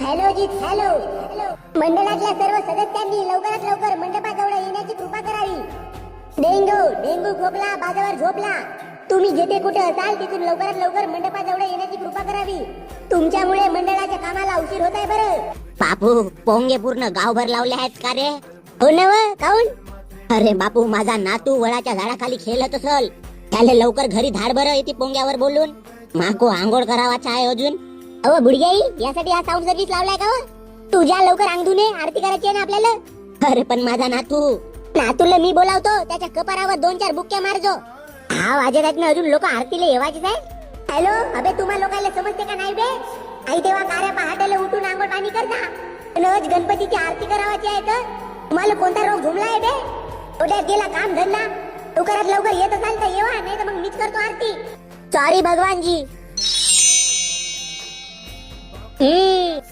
Hello जी hello. मंडळातल्या सर्व सदस्यांनी लवकरात लवकर मंडपाजवळ येण्याची कृपा करावी. डेंगू डेंगू खोकला बाजावर झोपला. तुम्ही जिथे कुठे असाल तिथून लवकरात लवकर मंडपाजवळ येण्याची कृपा करावी. तुमच्यामुळे मंडळाच्या कामाला उशीर होत आहे बरं. बापू पोंगे पूर्ण गावभर लावले आहेत का रे? हो नव काऊन? अरे बापू माझा नातू वडाच्या झाडाखाली खेळत असल. त्याला लवकर घरी धाड बरं येते पोंग्यावर बोलून. माको आंघोळ करावाचा आहे अजून. अहो बुडग्याई यासाठी हा साऊंड सर्व्हिस लावलाय का हो? तुझ्या लवकर अंगधुने आरती करायची आहे ना आपल्याला? अरे पण माझा नातू नातूला मी बोलावतो त्याच्या कपारावर दोन चार बुक्क्या मारजो. हा वाजत आहेत ना अजून लोक आरतीला येवायचे आहे हॅलो अबे तुम्हा लोकांना समजते का नाही बे? आई तेव्हा कार्या पहाटेला उठून आंघोळ पाणी करता पण गणपतीची आरती करावाची आहे तर. तुम्हाला कोणता रोग झुमला आहे बे? थोड्यात गेला काम धंदा. लवकरात लवकर येत असाल तर येवा नाही तर मग मीच करतो आरती. सॉरी भगवानजी.